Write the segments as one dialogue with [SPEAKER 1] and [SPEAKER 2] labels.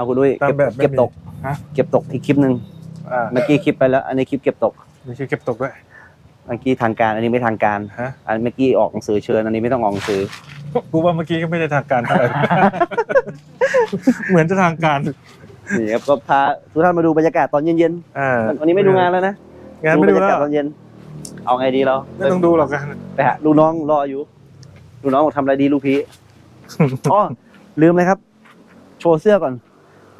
[SPEAKER 1] เอาคุณด้วย
[SPEAKER 2] ตาม
[SPEAKER 1] เก็บ
[SPEAKER 2] แบบไม่
[SPEAKER 1] เก็บ
[SPEAKER 2] มี
[SPEAKER 1] ตก
[SPEAKER 2] ฮะ
[SPEAKER 1] เก็บตกอีกคลิปหนึ่ง
[SPEAKER 2] อ่า
[SPEAKER 1] เมื่อกี้คลิปไปแล้ว อันนี้คลิปเก็บตก
[SPEAKER 2] มีชื่อเก็บตกด้วย
[SPEAKER 1] เมื่อกี้ทางการ อันนี้ไม่ทางการ
[SPEAKER 2] ฮะ
[SPEAKER 1] อันเมื่อกี้ออกหนังสือเชิญ อันนี้ไม่ต้องออกหนังสือ
[SPEAKER 2] กูว่าเมื่อกี้ก็ไม่ได้ทางการเท่าไหร่ เหมือนจะทางการ
[SPEAKER 1] นี่ครับก็พาทุกท่านมาดูบรรยากาศตอนเย็น
[SPEAKER 2] อ่า
[SPEAKER 1] ๆวันนี้ไม่ดูงานแล้วนะ
[SPEAKER 2] งานไม่
[SPEAKER 1] บร
[SPEAKER 2] ดู
[SPEAKER 1] รยา
[SPEAKER 2] แล้
[SPEAKER 1] กาศ
[SPEAKER 2] ว
[SPEAKER 1] ตอนเย็น เอาไงดีเรา
[SPEAKER 2] ไม่ต้องดูหรอกกัน
[SPEAKER 1] ไปหาดูน้องรออยู่ดูน้องบอกทำอะไรดีลูกพี่ อ๋อลืมเลยครับ โชว์เสื้อก่อน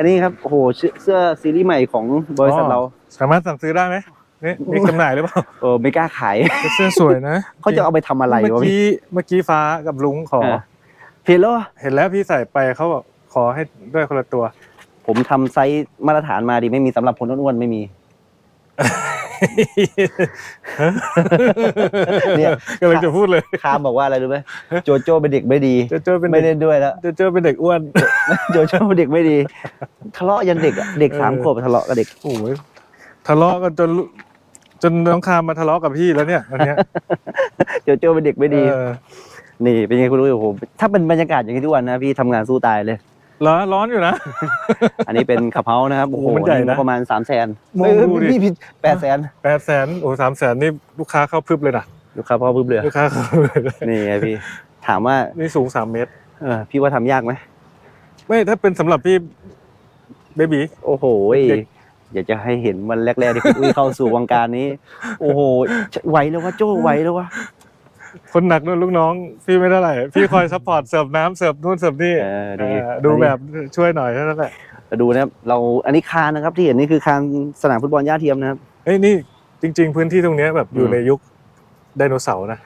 [SPEAKER 1] อันนี้ครับโอ้โหเสื้อเสื้อซีรีส์ใหม่ของบริษัทเรา
[SPEAKER 2] สามารถสั่งซื้อได้ไหมนี่มีจำหน่ายหรือเปล่า
[SPEAKER 1] เออไม่กล้าขาย
[SPEAKER 2] เสื้อสวยนะ
[SPEAKER 1] เขาจะเอาไปทำอะไร
[SPEAKER 2] เมื่อ
[SPEAKER 1] วะพี่
[SPEAKER 2] กี้เมื่อกี้ฟ้ากับลุงขอ
[SPEAKER 1] เออเห็นแล้ว
[SPEAKER 2] เห็นแล้วพี่ใส่ไปเขาบอกขอให้ด้วยคนละตัว
[SPEAKER 1] ผมทำไซส์มาตรฐานมาดิไม่มีสำหรับคนอ้วนๆไม่มี เนี่ย
[SPEAKER 2] กำลังจะพูดเลย
[SPEAKER 1] คามบอกว่าอะไรรู้ไหมโจโจ้เป็นเด็กไม่ดี
[SPEAKER 2] เจะเจอเป็น
[SPEAKER 1] ไม่
[SPEAKER 2] เด็ก
[SPEAKER 1] เล่นด้วยแล้ว
[SPEAKER 2] เจะเจอเป็นเด็กอ้วน
[SPEAKER 1] โจโจ้เป็นเด็กไม่ดี ทะเลาะยันเด็กอะเด็ก
[SPEAKER 2] เออ
[SPEAKER 1] สามขวบทะเลาะกับเด็ก
[SPEAKER 2] โอ้ยทะเลาะกันจนจนน้องคามมาทะเลาะกับพี่แล้วเนี่ยวันเนี้ย
[SPEAKER 1] โจโจ้เป็นเด็กไม่ดี
[SPEAKER 2] เออ
[SPEAKER 1] นี่เป็นไงคุณรู้โอ้โหถ้าเป็นบรรยากาศอย่างนี้ทุกวันนะพี่ทำงานสู้ตายเลย
[SPEAKER 2] ร้อนร้อนอยู่นะ
[SPEAKER 1] อันนี้เป็นขับเฮาส์นะครับโอ้โห
[SPEAKER 2] โอ้มันใหญ่นะ
[SPEAKER 1] ประมาณสามแสน
[SPEAKER 2] มองดูดิ
[SPEAKER 1] พี่ผิดแปดแสน
[SPEAKER 2] แปดแสนโอ้สามแสนนี่ลูกค้าเข้าพรึบเลยนะ
[SPEAKER 1] ลูกค้าพ่อพึ่งเรือ
[SPEAKER 2] ลูกค้าเข้าพรึบเลย
[SPEAKER 1] นี่ไงพี่ ถามว่า
[SPEAKER 2] นี่สูงสามเมตร
[SPEAKER 1] เออพี่ว่าทำยากไหม
[SPEAKER 2] ไม่ถ้าเป็นสำหรับพี่เบบี
[SPEAKER 1] โอ้โห
[SPEAKER 2] เด็ก
[SPEAKER 1] อยากจะให้เห็นวันแรกๆที่คุณอุ้ยเข้าสู่วงการนี้ โอ้โหไหวแล้ววะโจ้ไหวแล้ววะ
[SPEAKER 2] คนหนักนู่นลูกน้อง พี่ไม่เท่าไหร่พี่คอยซัพพอร์ตเสิร์ฟน้ำเสิร์ฟนู่นเสิร์ฟนี่
[SPEAKER 1] เออดี
[SPEAKER 2] เออดูแบบช่วยหน่อยเท่านั้นแหละ
[SPEAKER 1] มาดูนะครับเราอันนี้คานนะครับที่เห็นนี่คือคานสนามฟุตบอลย่าเทียมนะครับ
[SPEAKER 2] เอ้ยนี่จริง ๆ พื้นที่ตรงเนี้ยแบบอยู่
[SPEAKER 1] อืม
[SPEAKER 2] ในยุคไดโนเสาร์นะ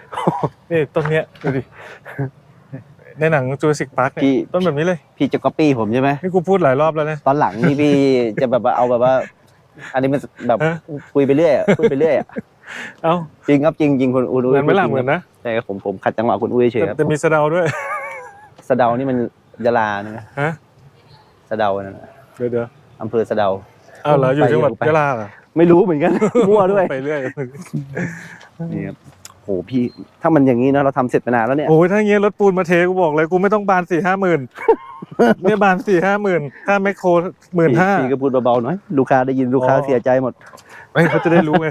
[SPEAKER 2] นี่ต้นเนี้ยดูดิในหนังจูราสสิกพาร์คเนี่
[SPEAKER 1] พี่
[SPEAKER 2] ยต้นแบบนี้เลย
[SPEAKER 1] พี่จะก๊อปปี้ผมใช่ไหม
[SPEAKER 2] นี่กูพูดหลายรอบแล้วนะ
[SPEAKER 1] ตอนหลังนี่พี่ จะแบบว่าเอาแบบว่า อันนี้มันแบบ
[SPEAKER 2] ฮะ
[SPEAKER 1] คุยไปเรื่อยอะพูดไปเรื่อยอะ
[SPEAKER 2] เอ้า
[SPEAKER 1] จริงครับจริงจริงคุณอุ้ย
[SPEAKER 2] เหมือนไหม่ล่ะ
[SPEAKER 1] จริง
[SPEAKER 2] เหมือนนะ
[SPEAKER 1] ใช่ครับผมผมขัดจังหวะคุณอุ้ยเฉย
[SPEAKER 2] แต่
[SPEAKER 1] ครับ
[SPEAKER 2] แต่มีสะเดาด้วย
[SPEAKER 1] สะเดานี่มันยะลานะ
[SPEAKER 2] ฮะ
[SPEAKER 1] สะเดานั่นน่ะ
[SPEAKER 2] เดี๋ยวเดี๋ยว
[SPEAKER 1] อำเภอสะเดา
[SPEAKER 2] อ้าวเหรออยู่จังหวัด
[SPEAKER 1] ไป
[SPEAKER 2] ยะลาเหรอ
[SPEAKER 1] ไม่รู้เหมือนกัน มั่วด้วย
[SPEAKER 2] ไปเรื่อย
[SPEAKER 1] นี่ครับโหพี่ถ้ามันอย่างนี้นะเราทำเสร็จไปนานแล้วเนี่ย
[SPEAKER 2] โอ้ยถ้าอย่างเงี้ยรถปูนมาเทกูบอกเลยกูไม่ต้องบานสี่ห้าหมื่นเนี่ยบานสี่ห้าหมื่นค่าแมคโครหมื่นห้า
[SPEAKER 1] พี่ก็พูดเบาๆหน่อยลูกค้าได้ยินลูกค้า
[SPEAKER 2] อ๋อ
[SPEAKER 1] เสียใจหมด
[SPEAKER 2] ไม่เขาจะได้รู้ไง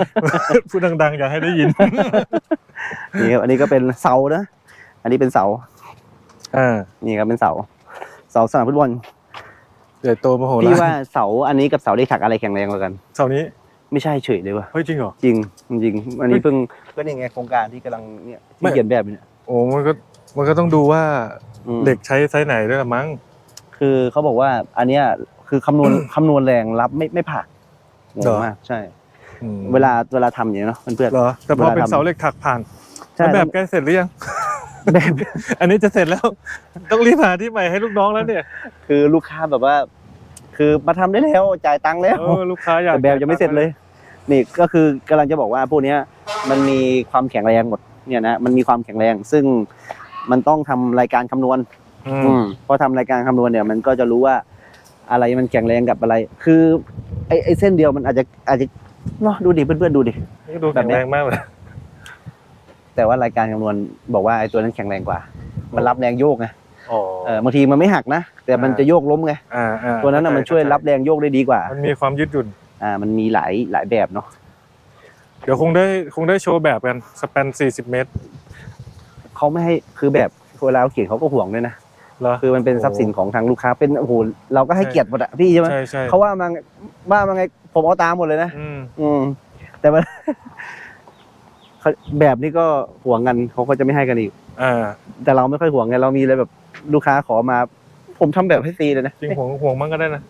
[SPEAKER 2] พูดดังๆ อยากให้ได้ยิน
[SPEAKER 1] นี่ครับอันนี้ก็เป็นเสานะ อันนี้เป็นเสา
[SPEAKER 2] อ่า
[SPEAKER 1] นี่ครับเป็นเสา เสาสนามฟุตบอล
[SPEAKER 2] ใหญ่โตมโห
[SPEAKER 1] พี่
[SPEAKER 2] ฬาร
[SPEAKER 1] ว่าเสาอันนี้กับเสาได้ถักอะไรแข็งแรงกว่ากัน
[SPEAKER 2] เสาร์นี้
[SPEAKER 1] ไม่ใช่เฉยเลยว่ะ
[SPEAKER 2] เฮ้ยจริงเหรอ
[SPEAKER 1] จริงจริงอันนี้เพิ่งก็นี่ไงโครงการที่กำลังเนี่ย
[SPEAKER 2] ไม่
[SPEAKER 1] ที่เขียนแบบอยู่เนี่ย
[SPEAKER 2] โอ้มันก็มันก็ต้องดูว่า
[SPEAKER 1] อืม
[SPEAKER 2] เหล็กใช้ไซส์ไหนด้วยละมั้ง
[SPEAKER 1] คือเขาบอกว่า อันเนี้ยคือคำนวณ คำนวณแรงรับไม่ไม่ผ่านง
[SPEAKER 2] เหรงอ
[SPEAKER 1] มากใช่
[SPEAKER 2] อืม
[SPEAKER 1] เวลาเวลาทำอย่างนี้ยเนาะเพื่อน
[SPEAKER 2] เหรอแต่พอ
[SPEAKER 1] เวลา
[SPEAKER 2] เป็น
[SPEAKER 1] ทำ
[SPEAKER 2] เสาเหล็กถักผ่าน
[SPEAKER 1] ๆใช่
[SPEAKER 2] แล้วแบบใกล้เสร็จหรือยัง
[SPEAKER 1] แบบ
[SPEAKER 2] อันนี้จะเสร็จแล้ว ต้องรีบหาที่ใหม่ให้ลูกน้องแล้วเนี่ย
[SPEAKER 1] คือลูกค้าแบบว่า คือมาทำได้แล้วจ่ายตังค์แล้ว
[SPEAKER 2] เออลูกค้าอยาก
[SPEAKER 1] แต่แบบยังไม่เสร็จเลย นี่ก็คือกำลังจะบอกว่าพวกเนี้ยมันมีความแข็งแรงหมดเนี่ยนะมันมีความแข็งแรง ซึ่งมันต้องทำรายการคำนวณ
[SPEAKER 2] อื
[SPEAKER 1] อื
[SPEAKER 2] ม
[SPEAKER 1] มพอทำรายการคำนวณเนี่ยมันก็จะรู้ว่าอะไรมันแข็งแรงกับอะไร คือไอ้ไอ้เส้นเดียวมันอาจจะอาจจะ เนาะดูดิเพื่อนๆดูดิ
[SPEAKER 2] นี่ดูแข็งแรงมากเลย
[SPEAKER 1] แต่ว่ารายการคำนวณบอกว่าไอ้ตัวนั้นแข็งแรงกว่า มันรับแรงโยกไง
[SPEAKER 2] อ๋อ
[SPEAKER 1] เออบางทีมันไม่หักนะ แต่มัน
[SPEAKER 2] อ่า
[SPEAKER 1] จะโยกล้มไง
[SPEAKER 2] อ่าอ่า
[SPEAKER 1] ตัวนั้นน่ะมันช่วยรับแรงโยกได้ดีกว่า
[SPEAKER 2] มันมีความยืดหยุ่น
[SPEAKER 1] อ่า มันมีหลายหลายแบบเนาะ
[SPEAKER 2] เดี๋ยวคงได้คงได้โชว์แบบกันสเปน40เมตร
[SPEAKER 1] เขาไม่ให้คือแบบเวลาเขาเขียนเขาก็ห่วงด้วยนะ
[SPEAKER 2] เหรอ
[SPEAKER 1] คือมันเป็นทรัพย์สินของทางลูกค้าเป็นโอ้โหเราก็ให้
[SPEAKER 2] ใช่
[SPEAKER 1] เกียรติหมดอะพี่ใช่ไหม
[SPEAKER 2] ใช่ใช่
[SPEAKER 1] เขาว่ามาไง ว่ามาไงผมเอาตามหมดเลยนะ
[SPEAKER 2] อืม
[SPEAKER 1] อืม แต่ว่า เขาแบบนี้ก็ห่วงกันเขาก็จะไม่ให้กันอีก
[SPEAKER 2] อ่า
[SPEAKER 1] แต่เราไม่ค่อยห่วงไงเรามีอะไรแบบลูกค้าขอมา ผมทำแบบให้ฟรีเลยนะ
[SPEAKER 2] จริงห่วงห่วงมั่งก็ได้นะ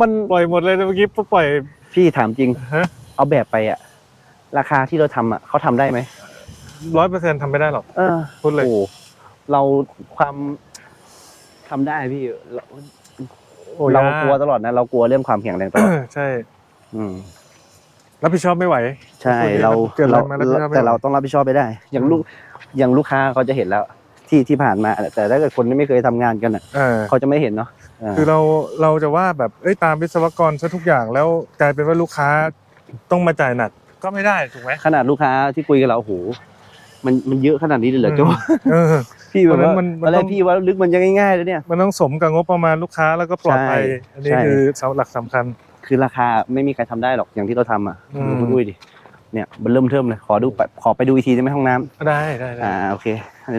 [SPEAKER 1] มัน
[SPEAKER 2] ปล่อยหมดเลยนะเมื่อกี้ปล่อย
[SPEAKER 1] พี่ถามจริง
[SPEAKER 2] ฮะ
[SPEAKER 1] เอาแบบไปอะราคาที่เราทำอะเขาทำได้ไหม
[SPEAKER 2] ร้อยเปอร์เซ็นต์ทำไม่ได้หรอก
[SPEAKER 1] เออ
[SPEAKER 2] พูดเลย
[SPEAKER 1] โอ้เราความทำได้พี่เรา
[SPEAKER 2] โอ้
[SPEAKER 1] เรา
[SPEAKER 2] ย
[SPEAKER 1] กลัวตลอดนะ เรากลัวเรื่องความแข็งแรงตลอด
[SPEAKER 2] ใช่
[SPEAKER 1] อืม
[SPEAKER 2] รับผิดชอบไม่ไหว
[SPEAKER 1] ใช่
[SPEAKER 2] พูดดีนะ
[SPEAKER 1] เรา
[SPEAKER 2] เกิดอะไร
[SPEAKER 1] เรา
[SPEAKER 2] มารับผิดชอบไม่ไหว
[SPEAKER 1] แต่เราต้องรับผิดชอบไปได้ อย่างลูกอย่างลูกค้าเขาจะเห็นแล้ว ที่ที่ผ่านมา แต่ถ้าเกิดคนที่ไม่เคยทำงานกันอะ
[SPEAKER 2] เออ
[SPEAKER 1] เขาจะไม่เห็นเนาะอ่า
[SPEAKER 2] คือเราเราจะว่าแบบเอ้ยตามวิศวกรซะทุกอย่างแล้วกลายเป็นว่าลูกค้าต้องมาจ่ายหนักก็ไม่ได้ถูกไหม
[SPEAKER 1] ขนาดลูกค้าที่คุยกับเราโอ้โหมันมันเยอะขนาดนี้เลยเหรอ
[SPEAKER 2] อืม
[SPEAKER 1] โจ้
[SPEAKER 2] เออ
[SPEAKER 1] พี่แบบว่า
[SPEAKER 2] เพราะฉะนั้นมันมัน
[SPEAKER 1] อะไร
[SPEAKER 2] ต้อง
[SPEAKER 1] พี่ว่าลึกมันยังง่ายๆเลยเนี่ย
[SPEAKER 2] มันต้องสมกับงบประมาณลูกค้าแล้วก็ปลอดภัย
[SPEAKER 1] ใช่
[SPEAKER 2] อันนี้
[SPEAKER 1] ใช่
[SPEAKER 2] คือเสาหลักสำคัญ
[SPEAKER 1] คือราคาไม่มีใครทำได้หรอกอย่างที่เราทำอะ
[SPEAKER 2] อืม
[SPEAKER 1] ดูคุณดุ้ยดิเนี่ยมันเริ่มเทิมเลยขอดูไปขอไปดูอีกทีได้ไหมห้องน้ำ
[SPEAKER 2] ได้ได้ได้
[SPEAKER 1] อ่าโอเค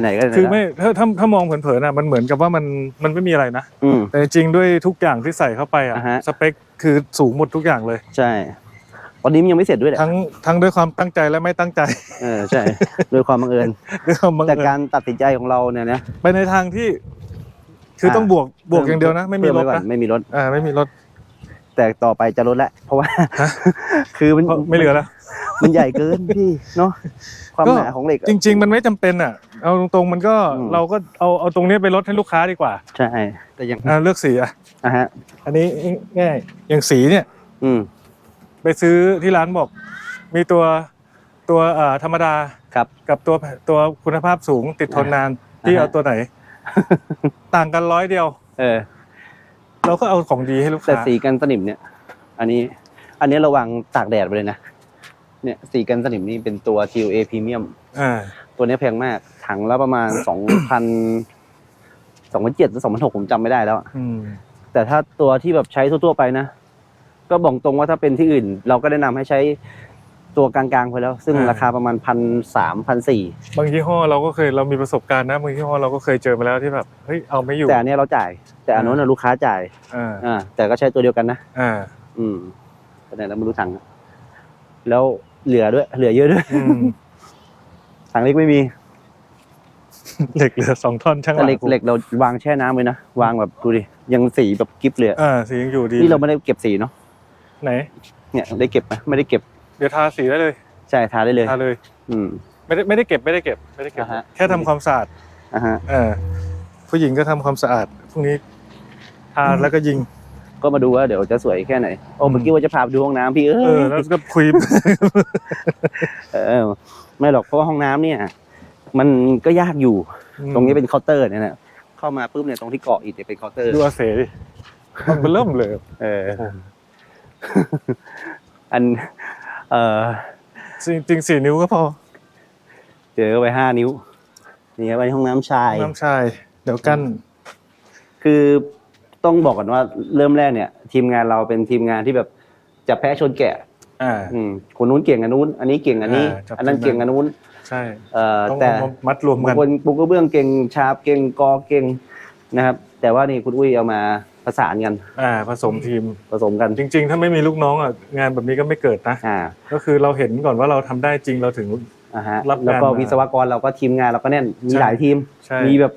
[SPEAKER 1] ไหนๆก็หนๆ
[SPEAKER 2] คือ
[SPEAKER 1] แล้ว
[SPEAKER 2] ไม่ถ้าถ้าถ้ามองเผินๆอะมันเหมือนกับว่ามันมันไม่มีอะไรนะ
[SPEAKER 1] อืม
[SPEAKER 2] แต่จริงๆด้วยทุกอย่างที่ใส่เข้าไปอะ
[SPEAKER 1] อ่าฮะ
[SPEAKER 2] สเปคคือสูงหมดทุกอย่างเลย
[SPEAKER 1] ใช่ ตอนนี้มันยังไม่เสร็จด้วยแหละ
[SPEAKER 2] ทั้งทั้งด้วยความตั้งใจและไม่ตั้งใจ
[SPEAKER 1] เออใช่โดยความบังเอิญ
[SPEAKER 2] ด้วยความบัง
[SPEAKER 1] แต่
[SPEAKER 2] เอิญ
[SPEAKER 1] การตัดสินใจของเราเนี่ยนะ
[SPEAKER 2] ไปในทางที่ คือต้องบวกบวกอย่างเดียวนะ ไม่มีล
[SPEAKER 1] เพิ่
[SPEAKER 2] ด
[SPEAKER 1] ว้ก่อ
[SPEAKER 2] นะ
[SPEAKER 1] ไม่มีลด
[SPEAKER 2] อ่าไม่มีลด
[SPEAKER 1] แต่ต่อไปจะลดแล้วเพราะว่า
[SPEAKER 2] ฮะ
[SPEAKER 1] คือมัน
[SPEAKER 2] เพราะไม่เหลือแล้ว
[SPEAKER 1] มันใหญ่เกินพี่เนาะความ
[SPEAKER 2] ก็
[SPEAKER 1] หนาของเหล็กอะ
[SPEAKER 2] จริง ๆ มันไม่จำเป็นอะเอาตรงๆมันก็
[SPEAKER 1] อืม
[SPEAKER 2] เราก็เอาเอาตรงนี้ไปลดให้ลูกค้าดีกว่า
[SPEAKER 1] ใช่แต่ยัง
[SPEAKER 2] อ่าเลือกสีอะ
[SPEAKER 1] อะฮะ
[SPEAKER 2] อันนี้ง่ายอย่างสีเนี่ย
[SPEAKER 1] อืม
[SPEAKER 2] ไปซื้อที่ร้านบอก มีตัวตัวเอ่อธรรมดา
[SPEAKER 1] ครับ
[SPEAKER 2] กับตัวตัวคุณภาพสูงติดทนนานที่
[SPEAKER 1] อ่าฮะ
[SPEAKER 2] เอาตัวไหน ต่างกันร้อยเดียว
[SPEAKER 1] เออ
[SPEAKER 2] เราก็เอาของดีให้ลูก
[SPEAKER 1] แต่
[SPEAKER 2] ค้า
[SPEAKER 1] สีกันสนิมเนี่ย อันนี้ อันนี้ระวังตากแดดไปเลยนะ เนี่ยสีกันสนิมนี่เป็นตัว TOA Premium
[SPEAKER 2] อ่า
[SPEAKER 1] ตัวนี้แพงมาก ถังละประมาณ สองพันสองพันเจ็ดหรือสองพันหกผมจำไม่ได้แล้วอะ
[SPEAKER 2] อืม
[SPEAKER 1] แต่ถ้าตัวที่แบบใช้ทั่วๆไปนะ ก็บอกตรงว่าถ้าเป็นที่อื่น เราก็แนะนำให้ใช้ตัวกลางๆไปแล้ว ซึ่งราคาประมาณพันสามพันสี่
[SPEAKER 2] บางยี่ห้อเราก็เคยเรามีประสบการณ์นะบางยี่ห้อเราก็เคยเจอมาแล้วที่แบบเฮ้ยเอาไม่อยู่
[SPEAKER 1] แต่อันเนี้ยเราจ่าย แต่อันนู้นนะลูกค้าจ่าย
[SPEAKER 2] อ่า
[SPEAKER 1] อ่าแต่ก็ใช้ตัวเดียวกันนะ
[SPEAKER 2] อ่า
[SPEAKER 1] อืมแต่ไหนเราไม่รู้ถังอะแล้วเหลือด้วย เหลือเยอะด้วย
[SPEAKER 2] อืม
[SPEAKER 1] ถังเล็กไม่มี
[SPEAKER 2] เหล็กเหลือสองท่อนช่างห
[SPEAKER 1] แต่
[SPEAKER 2] ลัง
[SPEAKER 1] เหล็กเหล็กเราวางแช่น้ำไว้นะ วางแบบดูดิ ยังสีแบบกิฟเลยอะ
[SPEAKER 2] อ่าสียังอยู่ดี
[SPEAKER 1] นี่เราไม่ได้เก็บสีเนาะ
[SPEAKER 2] ไหน
[SPEAKER 1] เนี่ยได้เก็บไหมไม่ได้เก็บ
[SPEAKER 2] เดี๋ยวทาสีได้เลย
[SPEAKER 1] ใช่ทาได้เลย
[SPEAKER 2] ทาเลย
[SPEAKER 1] อืม
[SPEAKER 2] ไม่ได้ไม่ได้เก็บไม่ได้เก็บไม่ได้เก็บ
[SPEAKER 1] อ่าฮะ
[SPEAKER 2] แค่ทำความสะอาด
[SPEAKER 1] อะฮะ
[SPEAKER 2] เออผู้หญิงก็ทำความสะอาดพรุ่งนี้ทาแล้วก็ยิง
[SPEAKER 1] ก็มาดูว่าเดี๋ยวจะสวยแค่ไหนโอ้เมื่อกี้ว่าจะพาไปดูห้องน้ำพี่เอ
[SPEAKER 2] เออ
[SPEAKER 1] อ
[SPEAKER 2] แล้วก็คุย
[SPEAKER 1] เออไม่หรอกเพราะว่าห้องน้ำเนี่ย มันก็ยากอยู่ ตรงนี้เป็นเคาน์เตอร์เนี่ยนะเข้ามาปุ๊บเนี่ยตรงที่เกาะอิฐเนี่ยเป็นเคาน์เตอร์
[SPEAKER 2] ดูอาเสดิมันเริ่มเลย
[SPEAKER 1] เออ อัน เออ
[SPEAKER 2] จริงจริงสี่นิ้วก็พอ
[SPEAKER 1] เจอไปห้านิ้ว นี่ครับไปห้องน้ำชาย
[SPEAKER 2] น้ำชาย เดี๋ยวกั้น
[SPEAKER 1] คือต้องบอกก่อนว่าเริ่มแรกเนี่ย ทีมงานเราเป็นทีมงานที่แบบจะแพ้ชนแกะ
[SPEAKER 2] อ่า
[SPEAKER 1] อืมคนนู้นเก่งอันนู้น อันนี้เก่งอันนี้
[SPEAKER 2] อ่าจับ
[SPEAKER 1] อันนั้น
[SPEAKER 2] ทีมงาน
[SPEAKER 1] เก่งอันนู้น
[SPEAKER 2] ใช่
[SPEAKER 1] เอ่อ
[SPEAKER 2] ต้อง
[SPEAKER 1] แต่
[SPEAKER 2] เอามามัดรวม
[SPEAKER 1] บา
[SPEAKER 2] กั
[SPEAKER 1] ง
[SPEAKER 2] น
[SPEAKER 1] คนปูกระเบื้องเก่งฉาบเก่งกอเก่งนะครับ แต่ว่านี่คุณอุ้ยเอามา ประสานกัน
[SPEAKER 2] อ่าผสมทีม
[SPEAKER 1] ผสมกัน
[SPEAKER 2] จริง ๆ ถ้าไม่มีลูกน้องอะงานแบบนี้ก็ไม่เกิดนะ
[SPEAKER 1] อ่า
[SPEAKER 2] ก็คือเราเห็นก่อนว่าเราทำได้จริงเราถึง
[SPEAKER 1] อ่าฮะ
[SPEAKER 2] รับงาน
[SPEAKER 1] แล้วก็
[SPEAKER 2] มา
[SPEAKER 1] วิศวกรเราก็ทีมงานเราก็แน่นมี
[SPEAKER 2] ใช่
[SPEAKER 1] หลายทีม
[SPEAKER 2] ใช่
[SPEAKER 1] มีแบบ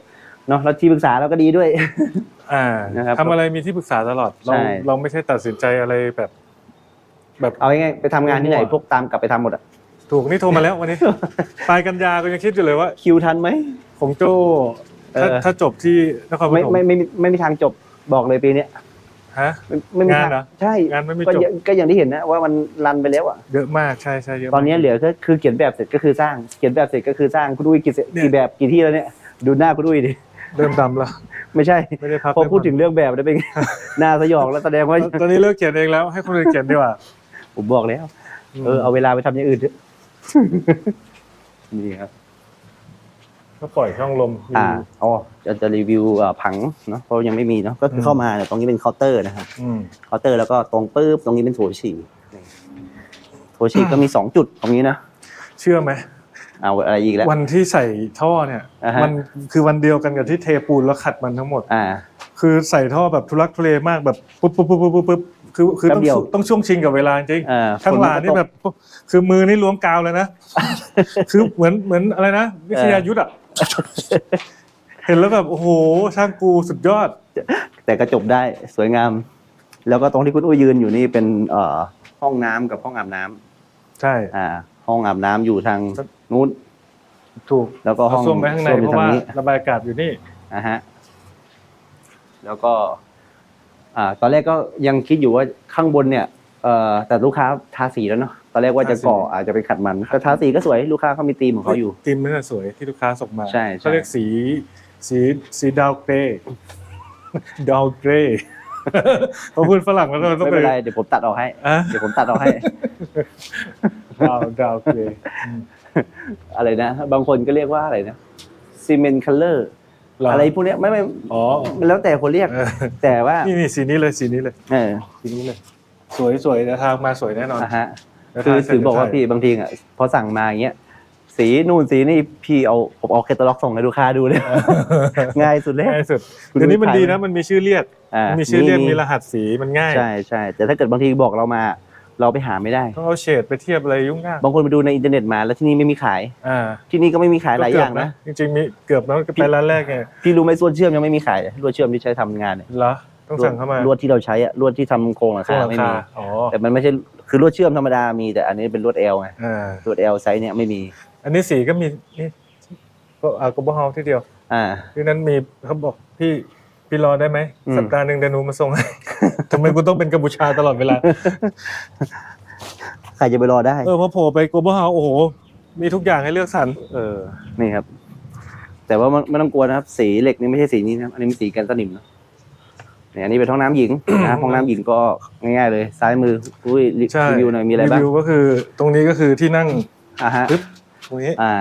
[SPEAKER 1] เนาะแล้วที่ปรึกษาเราก็ดีด้วย
[SPEAKER 2] อ่า
[SPEAKER 1] นะครับ
[SPEAKER 2] ทำอะไรมีที่ปรึกษาตลอดเรา
[SPEAKER 1] ใช่
[SPEAKER 2] เราไม่ใช่ตัดสินใจอะไรแบบ แบบ
[SPEAKER 1] เอาง่ายๆไปทำงานที่ไหน
[SPEAKER 2] มั่ว
[SPEAKER 1] พวกตามกลับไปทำหมดอะ
[SPEAKER 2] ถูกนี่โทรมาแล้ววันนี้ ปลายกันยาก็ยังคิดอยู่เลยว่า
[SPEAKER 1] คิวทันไหม
[SPEAKER 2] ของโจ้ถ้า
[SPEAKER 1] เออ
[SPEAKER 2] ถ้าจบที่นครป
[SPEAKER 1] ไม่
[SPEAKER 2] ฐม
[SPEAKER 1] ไม่ไม่ไม่ไม่มีทางจบ บอกเลยปีเนี้ย
[SPEAKER 2] ฮะ
[SPEAKER 1] ไม่ไม่มี
[SPEAKER 2] งาน
[SPEAKER 1] ทาง
[SPEAKER 2] เหรอ
[SPEAKER 1] ใช่
[SPEAKER 2] งานไม่มี
[SPEAKER 1] ก็
[SPEAKER 2] จบ
[SPEAKER 1] เยอะก็อย่างที่เห็นนะว่ามันรันไปแล้วอะ
[SPEAKER 2] เยอะมากใช่ใช่เยอะมาก
[SPEAKER 1] ตอนนี้เหลือก็คือเขียนแบบเสร็จก็คือสร้างเขียนแบบเสร็จก็คือสร้างคุณอุ้ยกี่เสร็จ
[SPEAKER 2] เนี่ย
[SPEAKER 1] กี่แบบกี่ที่แล้วเนี่ย ดูหน้าคุณอุ้ยดิ
[SPEAKER 2] เริ่มดำแล้ว
[SPEAKER 1] ไม่ใช่
[SPEAKER 2] ไม่ได้พัก
[SPEAKER 1] พอพูดถึงเรื่องแบบได้เป็นไง หน้าสยองแล้วแสดงว่า
[SPEAKER 2] ตอนนี้เลิกเขียนเองแล้วให้คนอื่นเขียนดีกว่า
[SPEAKER 1] ผมบอกแล้ว เออเอาเวลาไปทำอย่างอื่นเถอะ นี่ครับ
[SPEAKER 2] ก็ปล่อยช่องลม
[SPEAKER 1] อ่าอ๋อจะจะรีวิวเอ่อผังเนาะเพราะยังไม่มีเนาะก็คือเข้ามาเนี่ยตรงนี้เป็นเคาน์เตอร์นะครับ
[SPEAKER 2] อืม
[SPEAKER 1] เคาน์เตอร์แล้วก็ตรงปุ๊บตรงนี้เป็นโถฉี่นี่โถฉี่ก็มีสองจุดตรงนี้นะ
[SPEAKER 2] เชื่อไหม
[SPEAKER 1] เอาอะไรอีกแล้ว
[SPEAKER 2] วันที่ใส่ท่อเนี่ย
[SPEAKER 1] อ่าฮะ
[SPEAKER 2] มันคือวันเดียวกันกับที่เทปูนแล้วขัดมันทั้งหมด
[SPEAKER 1] อ่า
[SPEAKER 2] คือใส่ท่อแบบทุลักทุเลมากแบบปุ๊บปุ๊บปุ๊บปุ๊บปุ๊บปุ๊บคือคือต้อง
[SPEAKER 1] แป๊บเดียว
[SPEAKER 2] ต้องช่วงชิงกับเวลาจริง
[SPEAKER 1] เออ
[SPEAKER 2] ข้างหลังนี่แบบ คือมือนี่ล้วงกาวเลยนะ คือเหมือนเหมือนอะไรนะวิทยายุทธอะ เห็นแล้วแบบโอ้โหช่างกูสุดยอด
[SPEAKER 1] แต่กระจบได้สวยงาม แล้วก็ตรงที่คุณอุ้ยยืนอยู่นี่เป็นเอ่อห้องน้ำกับห้องอาบน้ำ
[SPEAKER 2] ใช่
[SPEAKER 1] อ่า ห้องอาบน้ำอยู่ทางนู้น
[SPEAKER 2] ถูก
[SPEAKER 1] แล้วก็ห้
[SPEAKER 2] เอา
[SPEAKER 1] อง
[SPEAKER 2] ส้วมไปข้างใน
[SPEAKER 1] ส้วมอยู่
[SPEAKER 2] เพราะ
[SPEAKER 1] ทาง
[SPEAKER 2] ว่า
[SPEAKER 1] นี้
[SPEAKER 2] ระบายอากาศอยู่นี่
[SPEAKER 1] นะฮะแล้วก็ อ่า ตอนแรกก็ยังคิดอยู่ว่าข้างบนเนี่ยเอ่อแต่ลูกค้าทาสีแล้วเนาะตอนแรกว่าจะ
[SPEAKER 2] ทาสี
[SPEAKER 1] ก่ออาจจะไปขัดมันก็ทาสีก็สวยลูกค้าเขามีธีมของเขาอยู่
[SPEAKER 2] ทีมนั่นนะสวยที่ลูกค้าส่งมา
[SPEAKER 1] ใช่ใช่
[SPEAKER 2] เขาเรียกสีสีสีดาวเกรย์ดาวเกรย์พอพูดฝรั่งแล้วเราต้อง
[SPEAKER 1] ไม่
[SPEAKER 2] ไป
[SPEAKER 1] เป็นไรเดี๋ยวผมตัดออกให้
[SPEAKER 2] อะ
[SPEAKER 1] เดี๋ยวผมตัดออกให้
[SPEAKER 2] ดาวดาวเกรย์อืม
[SPEAKER 1] อะไรนะ บางคนก็เรียกว่าอะไรนะซีเมนต์คัลเลอร์
[SPEAKER 2] เหรอ
[SPEAKER 1] อะไรพวกเนี้ยไม่ไม่
[SPEAKER 2] อ๋อ
[SPEAKER 1] มันแล้วแต่คนเรียก
[SPEAKER 2] เออ
[SPEAKER 1] แต่ว่า
[SPEAKER 2] นี่นี่สีนี้เลยสีนี้เลย
[SPEAKER 1] เออ
[SPEAKER 2] สีนี้เลย สวยสวยนะทางมาสวยแน่นอน
[SPEAKER 1] นะฮะ
[SPEAKER 2] แล้ว
[SPEAKER 1] คือ
[SPEAKER 2] ทางเสร็จ
[SPEAKER 1] ถือบอกว่า
[SPEAKER 2] จะถ่ย
[SPEAKER 1] พี่บางทีอะพอสั่งมาอย่างเงี้ยสีนู่นสีนี่พี่เอาผมเอาแคตตาล็อกส่งให้ลูกค้าดูเลยง่ายสุดเลย
[SPEAKER 2] ง่ายสุด
[SPEAKER 1] คุณ
[SPEAKER 2] เดี๋ยวนี้มัน
[SPEAKER 1] ขาย
[SPEAKER 2] ดี
[SPEAKER 1] ไหม
[SPEAKER 2] นะมันมีชื่อเรียก
[SPEAKER 1] อ่า
[SPEAKER 2] มันมีชื่อเรียก
[SPEAKER 1] มี
[SPEAKER 2] มีรหัสสีมันง่าย
[SPEAKER 1] ใช่ใช่แต่ถ้าเกิดบางทีบอกเรามาเราไปหาไม่ได้
[SPEAKER 2] ต้องเอาเฉดไปเทียบอะไรยุ่งยาก
[SPEAKER 1] บางคนไปดูในอินเทอร์เน็ตมาแล้วที่นี่ไม่มีขาย
[SPEAKER 2] อ่า
[SPEAKER 1] ที่นี่ก็ไม่มีขายหลายอย่างนะ
[SPEAKER 2] จริงๆมีเกือบแล้วไปร้านแรกไง
[SPEAKER 1] พี่รู้ไหมส่วนเชื่อมยังไม่มีขายเลยลวดเชื่อมที่ใช้ทำงานเนี่ย
[SPEAKER 2] เหรอต้องสั่งเข้ามา
[SPEAKER 1] ลวดที่เราใช้อะลวดที่ทำโครงหลัง
[SPEAKER 2] เครื่อ
[SPEAKER 1] คาง
[SPEAKER 2] รา
[SPEAKER 1] ไม่
[SPEAKER 2] คา
[SPEAKER 1] มี
[SPEAKER 2] อ๋อ
[SPEAKER 1] แต่มันไม่ใช่ คือลวดเชื่อมธรรมดามีแต่อันนี้เป็นลวดเอลไง
[SPEAKER 2] อ่า
[SPEAKER 1] ลวดเอลไซส์เนี่ยไม่มี
[SPEAKER 2] อันนี้สีก็มีนี่ก็อากบเฮาที่เดียว
[SPEAKER 1] อ่า
[SPEAKER 2] ที่นั้นมีเขาบอกพี่พี่รอได้ไหม
[SPEAKER 1] อืม
[SPEAKER 2] สัปดาห์หนึ่งเดยวหนูมาส่งให้ ทำไมกูต้องเป็นกัมพูชาตลอดเวลา
[SPEAKER 1] ใครจะไปรอได้
[SPEAKER 2] เออพอโผล่ไปโกลบอลเฮาโอ้โห มีทุกอย่างให้เลือกสรร
[SPEAKER 1] เออ นี่ครับ แต่ว่ามันไม่ต้องกลัวนะครับ สีเหล็กนี่ไม่ใช่สีนี้นะครับ อันนี้เป็นสีแกันสนิมนะ เนี่ยอันนี้เป็นห้องน้ำหญิงนะครับห้องน้ำหญิงก็ง่ายๆเลย ซ้ายมืออุ้ยรี
[SPEAKER 2] ใช่
[SPEAKER 1] รีวิวหน่อยมีอะไรบ้าง
[SPEAKER 2] รีวิวก็คือตรงนี้ก็คือที่นั่ง
[SPEAKER 1] อ่าฮะ
[SPEAKER 2] ปึ๊บตรงนี้
[SPEAKER 1] อ่า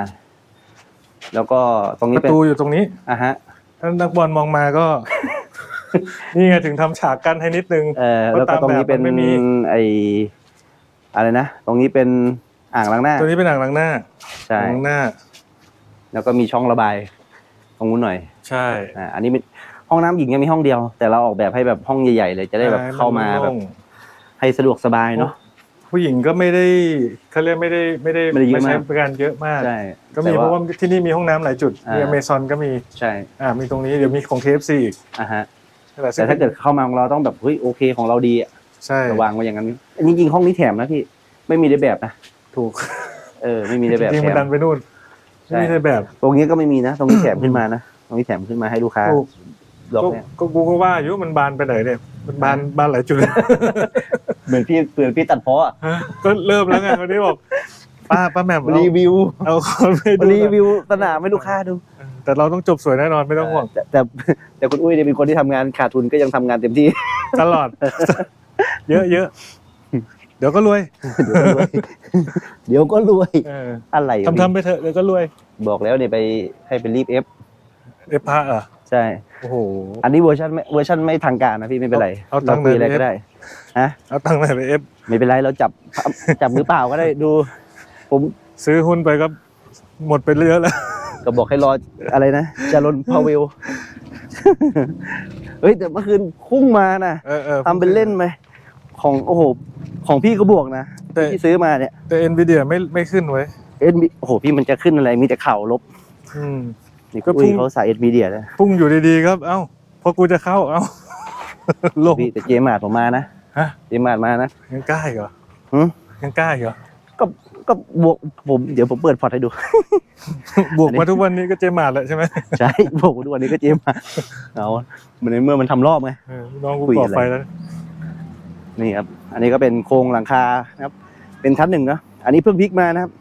[SPEAKER 1] แล้วก็ตรง
[SPEAKER 2] ป
[SPEAKER 1] นี้
[SPEAKER 2] ระ
[SPEAKER 1] เป็น
[SPEAKER 2] ตูอยู่ตรงนี้
[SPEAKER 1] อ่าฮะ
[SPEAKER 2] ถ้านักบอลมองมาก็ นี่ไงถึงทำฉากกั้นให้นิดนึง
[SPEAKER 1] เออ
[SPEAKER 2] เพราะ
[SPEAKER 1] แล้วก็ตรงนี้เป็น
[SPEAKER 2] ตามแบบมันไม่มี
[SPEAKER 1] ไออะไรนะตรงนี้เป็นอ่างล้างหน้า
[SPEAKER 2] ตัวนี้เป็นอ่างล้างหน้า
[SPEAKER 1] ใช่
[SPEAKER 2] ล้างหน้า
[SPEAKER 1] แล้วก็มีช่องระบายตรงนู้นหน่อย
[SPEAKER 2] ใช่
[SPEAKER 1] อ่าอันนี้เป็น ห้องน้ำหญิงยังมีห้องเดียว แต่เราออกแบบให้แบบห้องใหญ่ๆเลยจะได้แบบเข้ามาแบบ
[SPEAKER 2] โล่ง
[SPEAKER 1] ให้สะดวกสบายเนาะ
[SPEAKER 2] ผู้หญิงก็ไม่ได้เขาเรียกไม่ได้ไม่ได้
[SPEAKER 1] ไม่ได้เยอะ
[SPEAKER 2] ใช้
[SPEAKER 1] มาก
[SPEAKER 2] บริการเยอะมาก
[SPEAKER 1] ใช่
[SPEAKER 2] ก็มี
[SPEAKER 1] แต่
[SPEAKER 2] เพราะว่าที่นี่มีห้องน้ำหลายจุด
[SPEAKER 1] อ่ามี
[SPEAKER 2] มีอเมซอนก็มี
[SPEAKER 1] ใช่
[SPEAKER 2] อ่ามีตรงนี้เดี๋ยวมีของ KFC อีก
[SPEAKER 1] อ่าฮะ
[SPEAKER 2] แต่ซึ่
[SPEAKER 1] แต่
[SPEAKER 2] ง
[SPEAKER 1] ถ้าเกิดเข้ามาของเราต้องแบบเฮ้ยโอเคของเราดีอะ
[SPEAKER 2] ใช่
[SPEAKER 1] ระวางไว้อย่างนั้นอันนี้จริงๆห้องนี้แถมนะพี่ไม่มีในแบบนะ
[SPEAKER 2] ถูก
[SPEAKER 1] เออไม่มีในแบบ
[SPEAKER 2] จริง
[SPEAKER 1] แถ
[SPEAKER 2] ๆมันดั
[SPEAKER 1] ม
[SPEAKER 2] นไปนู่น
[SPEAKER 1] ใช่
[SPEAKER 2] ไม่ใช่แบบ
[SPEAKER 1] ตรงนี้ก็ไม่มีนะ ตรงนี้แถมขึ้นมานะตรงนี้แถมขึ้นมาให้ลูกค้า
[SPEAKER 2] ถูก
[SPEAKER 1] ดอก
[SPEAKER 2] ก็
[SPEAKER 1] เนี่ย
[SPEAKER 2] ก็กูก็ว่าอยู่มันบานไปไหนเนี่ย มันบานบานหลายจุด
[SPEAKER 1] เหมือนพี่เหมือนพี่ตัดเพาะอะ
[SPEAKER 2] ฮะก็เริ่มแล้วไงวันนี้บอก ป้าป้าแหม่มเรา
[SPEAKER 1] รีวิว
[SPEAKER 2] เอาคนไปดู
[SPEAKER 1] รีวิวสนามให้ลูกค้าดู
[SPEAKER 2] แต่เราต้องจบสวยแน่นอนไม่ต้องห่วง
[SPEAKER 1] แต่แต่แต่คุณอุ้ยเนี่ยเป็นคนที่ทำงานขาดทุนก็ยังทำงานเต็มที่
[SPEAKER 2] ตลอด เยอะเยอะเดี๋ยวก็รวย
[SPEAKER 1] เดี๋ยวก็รวย
[SPEAKER 2] เออ
[SPEAKER 1] อะไร
[SPEAKER 2] ทำทำไปเถอะเดี๋ยวก็รวย
[SPEAKER 1] บอกแล้วเนี่ยไปให้ไปรีบเอฟ
[SPEAKER 2] เอฟพาอะ
[SPEAKER 1] ใช่
[SPEAKER 2] โอ้โห
[SPEAKER 1] อันนี้เวอร์ชันไม่เวอร์ชันไม่ทางการนะพี่ไม่เป็นไร
[SPEAKER 2] เอาตังค์
[SPEAKER 1] คุยอะไร
[SPEAKER 2] ไป
[SPEAKER 1] ก็ได้ฮะ
[SPEAKER 2] เอาตังค์ไหนไปเอฟ
[SPEAKER 1] ไม่เป็นไรเราจับจับมือเปล่าก็ได้ดู ผม
[SPEAKER 2] ซื้อหุ้นไปก็หมดไปเยอะแล้ว
[SPEAKER 1] ก็บอกให้รออะไรนะจารนพาเวลเฮ้ยแต่เมื่อคืนพุ่งมานะ
[SPEAKER 2] เออเออ
[SPEAKER 1] ทำเป็นเล่นไหมของโอ้โหของพี่ก็บวกนะ
[SPEAKER 2] แต่
[SPEAKER 1] ที่ซื้อมาเนี่ย
[SPEAKER 2] แต่เอ็นวีเดียไม่ไม่ขึ้นไว้ย
[SPEAKER 1] เอ็นโอ้โหพี่มันจะขึ้นอะไรมีแต่ข่าวลบ
[SPEAKER 2] อืม
[SPEAKER 1] นี่
[SPEAKER 2] ก็
[SPEAKER 1] ก็
[SPEAKER 2] พุ่
[SPEAKER 1] อุ้ย
[SPEAKER 2] ง
[SPEAKER 1] เขาใส่เอ็นวีเดียนะ
[SPEAKER 2] พุ่งอยู่ดีๆครับ เอ้าพอกูจะเข้าเอ้า ลง
[SPEAKER 1] พี่แต่เจมาร์ดผมมานะ
[SPEAKER 2] ฮะ
[SPEAKER 1] เจมาร์ดมานะ
[SPEAKER 2] ยังกล้าอีกเหรอ
[SPEAKER 1] หืม
[SPEAKER 2] ยังกล้าอีกเหรอ
[SPEAKER 1] ก็ก็บวกผมเดี๋ยวผมเปิดพอร์ตให้ดู
[SPEAKER 2] บวกมาทุกวันนี้ก็เจมาดแล้วใช่ไหม
[SPEAKER 1] ใช่บวกทุกวันนี้ก็เจมาร์ดเอาเหมือนในเมื่อมันทำรอบไง
[SPEAKER 2] เออน้องกู
[SPEAKER 1] คุย
[SPEAKER 2] ก่อ
[SPEAKER 1] อะไร
[SPEAKER 2] ไฟแล้ว
[SPEAKER 1] นี่ครับ อันนี้ก็เป็นโครงหลังคานะครับ เป็นชั้นหนึ่งนะอันนี้เพิ่งพลิกมานะครับ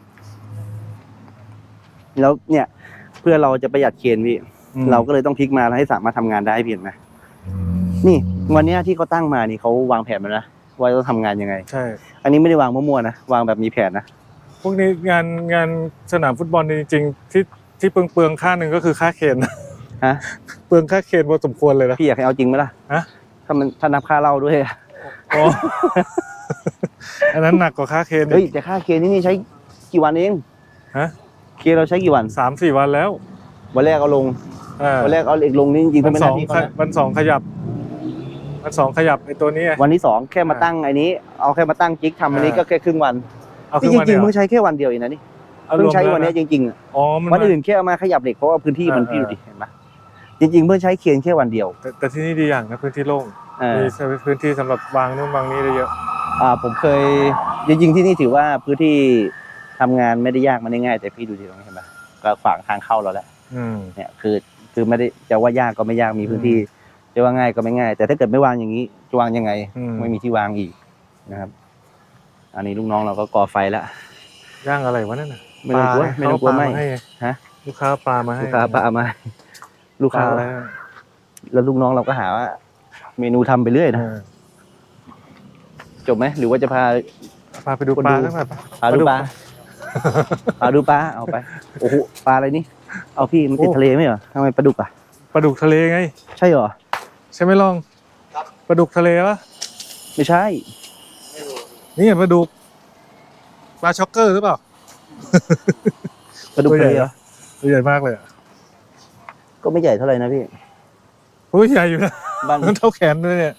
[SPEAKER 1] แล้วเนี่ยเพื่อเราจะประหยัดเคนพี่
[SPEAKER 2] อืม
[SPEAKER 1] เราก็เลยต้องพลิกมาแล้วให้สามารถทำงานได้พี่เห็นไหมนี่ วันเนี้ยที่เขาตั้งมานี่เขาวางแผนมานะว่าจะทำงานยังไง
[SPEAKER 2] ใช่
[SPEAKER 1] อันนี้ไม่ได้วางมั่วๆนะวางแบบมีแผนนะ
[SPEAKER 2] พวกนี้งานงานสนามฟุตบอลนี่จริงๆที่ที่เปลืองเปลืองๆค่าหนึ่งก็คือค่าเคน
[SPEAKER 1] ฮะ
[SPEAKER 2] เปลืองค่าเคนพอสมควรเลยนะ
[SPEAKER 1] พี่อยากให้เอาจริงไหมล่ะ
[SPEAKER 2] ฮะ
[SPEAKER 1] ถ้ามันถ้านับค่าเหล้าด้วยอะ
[SPEAKER 2] อ๋อ อันนั้นหนักกว่าค่าเคน
[SPEAKER 1] เฮ้ยแต่ค่าเคนี่นี่ใช้กี่วันเอง
[SPEAKER 2] ฮะ
[SPEAKER 1] เคเราใช้กี่วัน
[SPEAKER 2] สามสี่วันแล้ว
[SPEAKER 1] วันแรกเอาลง
[SPEAKER 2] อ่า
[SPEAKER 1] วันแรกเอาเหล็กลงนี่จริงๆ
[SPEAKER 2] วั
[SPEAKER 1] ก็
[SPEAKER 2] น
[SPEAKER 1] ไม่
[SPEAKER 2] ส
[SPEAKER 1] น่า
[SPEAKER 2] อง
[SPEAKER 1] ที่
[SPEAKER 2] ข
[SPEAKER 1] เขา
[SPEAKER 2] ย
[SPEAKER 1] นะ
[SPEAKER 2] วันสองขยับ วันสองขยับไอ้ตัวนี้ไง
[SPEAKER 1] วันที่สองแค่มาตั้งไอ้นี้เอาแค่มาตั้งจิ๊กทำอันนี้
[SPEAKER 2] อ่า
[SPEAKER 1] ก็แค่ครึ่งวัน
[SPEAKER 2] เอา
[SPEAKER 1] ที่
[SPEAKER 2] ขึ้น
[SPEAKER 1] จ
[SPEAKER 2] มา
[SPEAKER 1] ริ
[SPEAKER 2] เนี่
[SPEAKER 1] ง
[SPEAKER 2] ย
[SPEAKER 1] ๆมึงใช้แค่วันเดียวเองนะนี่
[SPEAKER 2] เอาร
[SPEAKER 1] เพิ่ง
[SPEAKER 2] วม
[SPEAKER 1] ใช้
[SPEAKER 2] แล้ว
[SPEAKER 1] วันนี้
[SPEAKER 2] นะ
[SPEAKER 1] จริงๆอะ
[SPEAKER 2] อ๋อมัน
[SPEAKER 1] วันอื่นแค่เอามาขยับเหล็กเพราะว่าพื้นที่มัน
[SPEAKER 2] อ่า
[SPEAKER 1] พี่ดูดิเห็นไหมจริง ๆ เพิ่งใช้เคียนแค่วันเดียว
[SPEAKER 2] แต่แต่ที่นี่ดีอย่างนะพื้นที่โล่ง
[SPEAKER 1] เออ
[SPEAKER 2] มีพื้นที่สำหรับวางนู่นวางนี้ได้เยอะ
[SPEAKER 1] อ่าผมเคยจริงๆที่นี่ถือว่าพื้นที่ ทำงานไม่ได้ยากไม่ได้ง่าย แต่พี่ดูดิตรงนี้เห็นไหมก็ขวางทางเข้าเราแล้ว
[SPEAKER 2] อืม
[SPEAKER 1] เนี่ยคือคือไม่ได้จะว่ายากก็ไม่ยากมีพื้นที่จะว่าง่ายก็ไม่ง่าย แต่ถ้าเกิดไม่วางอย่างนี้จะวางยังไง
[SPEAKER 2] อืม
[SPEAKER 1] ไม่มีที่วางอีกนะครับ อันนี้ลูกน้องเราก็ก่อไฟแล้ว
[SPEAKER 2] ย่างอะไรวะนั่นน่ะ
[SPEAKER 1] ไม่ต้องกลัว
[SPEAKER 2] ปลา
[SPEAKER 1] ไม่ต้องกลัว
[SPEAKER 2] เขา
[SPEAKER 1] ไหม
[SPEAKER 2] ปลาาให้ง
[SPEAKER 1] ฮะ
[SPEAKER 2] ลูกค้าเอาปลามาให้
[SPEAKER 1] ลูกค้าปลามา ลูก
[SPEAKER 2] ป
[SPEAKER 1] ค้า
[SPEAKER 2] ลาอะไรอะ
[SPEAKER 1] แล้วลูกน้องเราก็หาว่า เมนูทำไปเรื่อยนะ
[SPEAKER 2] เออ
[SPEAKER 1] จบไหมหรือว่าจะพา
[SPEAKER 2] พาไปดู
[SPEAKER 1] คน
[SPEAKER 2] ปลา
[SPEAKER 1] ดู
[SPEAKER 2] ทั้งหมด
[SPEAKER 1] พาดูปลา พาดูปลาเอาไปโอ้โหปลาอะไรนี่ เอาพี่มันติดทะเลไหมเหรอทำไมปลาดุกอะ
[SPEAKER 2] ปลาดุกทะเลไง
[SPEAKER 1] ใช่เหรอ
[SPEAKER 2] ใช่ไหมลองปลาดุกทะเลปะ
[SPEAKER 1] ไม่ใช่
[SPEAKER 2] นี่ไงปลาดุกปลาช็อกเกอร์หรือเปล่า
[SPEAKER 1] ปลาดุกทะเลเหรอ
[SPEAKER 2] ตัวใหญ่มากเลยอะ
[SPEAKER 1] ก็ไม่ใหญ่เท่าไหร่นะพี่
[SPEAKER 2] โอ้ยใหญ่อยู่นะ
[SPEAKER 1] บ้าน
[SPEAKER 2] เท่าแขนเลยเนี่ย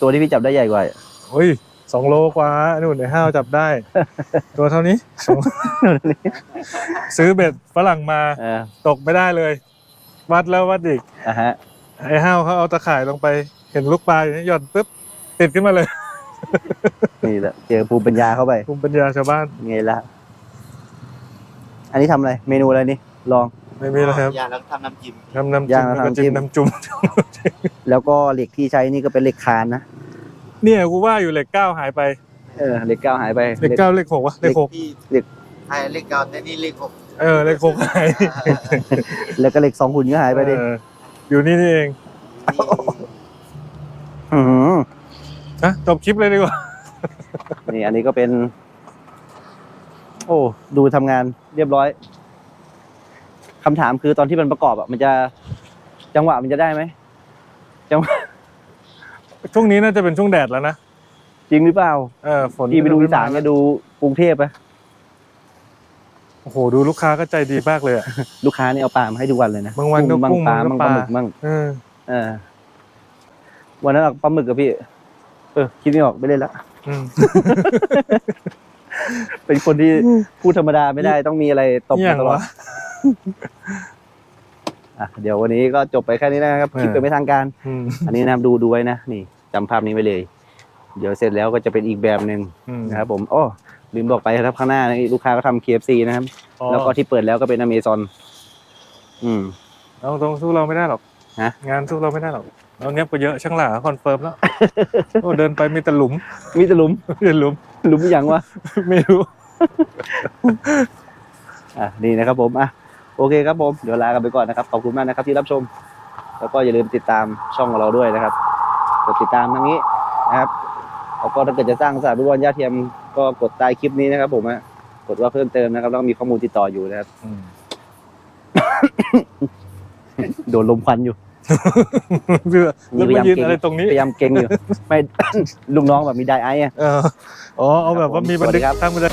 [SPEAKER 1] ตัวที่พี่จับได้ใหญ่กว่า
[SPEAKER 2] โอ้ย สองโลกว่านู่นไอ้ห้าวจับได้ ตัวเท่านี้สองซื้อเบ็ดฝรั่งมา
[SPEAKER 1] เออ
[SPEAKER 2] ตกไม่ได้เลย วัดแล้ววัดอีก
[SPEAKER 1] อะฮะ
[SPEAKER 2] ไอ้ห้าวเขาเอาตะข่ายลงไปเห็นลูกปลาอยู่นี่หย่อนปุ๊บติดขึ้นมาเลย
[SPEAKER 1] นี่แหละเจอภูมิปัญญาเข้าไป
[SPEAKER 2] ภูมิปัญญาชาวบ้าน
[SPEAKER 1] ไงล่ะอันนี้ทำอะไรเมนูอะไรนี่ลอง
[SPEAKER 2] ไม่มีแล้วครับ
[SPEAKER 3] ย่างแล้วทำน้ำจิ้ม
[SPEAKER 2] น้ำน้ำ
[SPEAKER 1] ย่า
[SPEAKER 2] จิ้
[SPEAKER 1] ง
[SPEAKER 2] ม
[SPEAKER 1] แล้ว
[SPEAKER 2] แล้วก็จิ้ม
[SPEAKER 1] น้ำ
[SPEAKER 2] น้ำจุ่ม
[SPEAKER 1] แล้วก็เหล็กที่ใช้นี่ก็เป็นเหล็กคานนะ
[SPEAKER 2] เนี่ยกูว่าอยู่เหล็กเก้าหายไป
[SPEAKER 1] เออเหล็กเก้าหายไป
[SPEAKER 2] เหล็กเก้าเหล็กหกวะเหล็กหก
[SPEAKER 3] ที่
[SPEAKER 1] เหล็ก
[SPEAKER 3] ไทยเลขเก้าแต่นี่เลขหก
[SPEAKER 2] เออเหล็กหกหาย
[SPEAKER 1] แล้วก็เหล็กสองหุ่นก็หายไปดิ
[SPEAKER 2] เอออยู่นี่นี่เอง
[SPEAKER 1] อื้อหือ
[SPEAKER 2] นะจบคลิปเลยดีกว่า
[SPEAKER 1] นี่อันนี้ก็เป็น โอ้ดูทำงานเรียบร้อยคำถามคือตอนที่มันประกอบอะ มันจะจังหวะมันจะได้ไหมจังหวะ
[SPEAKER 2] ช่วงนี้น่าจะเป็นช่วงแดดแล้วนะ
[SPEAKER 1] จริงหรือเปล่า
[SPEAKER 2] เออฝน
[SPEAKER 1] พี่ไปดูอีสานก็ดูกรุงเทพอะ
[SPEAKER 2] โอ้โหดูลูกค้าก็ใจดีมากเลยอะ
[SPEAKER 1] ลูกค้านี่เอาปลามาให้ทุกวันเลยนะ
[SPEAKER 2] บางวันก็
[SPEAKER 1] บาง
[SPEAKER 2] กุ้ง
[SPEAKER 1] ปลา
[SPEAKER 2] บาง
[SPEAKER 1] บาง
[SPEAKER 2] ก็
[SPEAKER 1] ปลา หมึก
[SPEAKER 2] ปลา
[SPEAKER 1] บ้าง
[SPEAKER 2] เออ
[SPEAKER 1] เออวันนั้นเอาปลาหมึกกับพี่ เออคิดไม่ออกไม่เล่นละ
[SPEAKER 2] อืม
[SPEAKER 1] เป็นคนที่พูดธรรมดาไม่ได้ต้องมีอะไรตบ
[SPEAKER 2] อ
[SPEAKER 1] มา
[SPEAKER 2] ย่าง
[SPEAKER 1] ตลอด
[SPEAKER 2] วะ
[SPEAKER 1] อะเดี๋ยววันนี้ก็จบไปแค่นี้นะครับ
[SPEAKER 2] เออ
[SPEAKER 1] คลิปเป็นไม่ทางการ
[SPEAKER 2] อืม
[SPEAKER 1] อันนี้นะครับดูดูไว้นะนี่ จำภาพนี้ไว้เลย เดี๋ยวเสร็จแล้วก็จะเป็นอีกแบบหนึ่ง
[SPEAKER 2] อืม
[SPEAKER 1] นะครับผมอ้อลืมบอกไปครับข้างหน้านี่ลูกค้าก็ทำ KFC นะครับ
[SPEAKER 2] อ๋อ
[SPEAKER 1] แล้วก็ที่เปิดแล้วก็เป็นอเมซอนอืม
[SPEAKER 2] เอาตรงสู้เราไม่ได้หรอก
[SPEAKER 1] ฮะ
[SPEAKER 2] งานสู้เราไม่ได้หรอกเราเนี้ยบก็เยอะช่างหล่าคอนเฟิร์มแล้ว โอ้เดินไปมีแต่หลุม
[SPEAKER 1] มีแต่หลุม
[SPEAKER 2] มีแต่หลุม
[SPEAKER 1] หลุมอย่างวะ
[SPEAKER 2] ไม่รู้
[SPEAKER 1] อะนี่นะครับผมอะโอเคครับผม เดี๋ยวลากันไปก่อนนะครับ ขอบคุณมากนะครับที่รับชม แล้วก็อย่าลืมติดตามช่องของเราด้วยนะครับก ดติดตามทางนี้นะครับแล้วก็ถ้าเกิดจะสร้างสถานบริวารญาติเทียมก็กดใต้คลิปนี้นะครับผมอะกดว่าเพิ่มเติมนะครับแล้วก็มีข้อมูลติดต่ออยู่นะครับ
[SPEAKER 2] อืม
[SPEAKER 1] โดนลมควันอยู่
[SPEAKER 2] เพื่อ
[SPEAKER 1] นี่
[SPEAKER 2] แล้ว
[SPEAKER 1] พยายาม
[SPEAKER 2] มายืน
[SPEAKER 1] เก่ง
[SPEAKER 2] อะไรตรงนี้
[SPEAKER 1] พยายามเก่งอยู่ ไม่ ลูกน้องแบบมีไดไออะ
[SPEAKER 2] เอออ๋อ เอาแบบว่ามีบันทึก
[SPEAKER 1] สวัสดีครับ
[SPEAKER 2] ทางบันได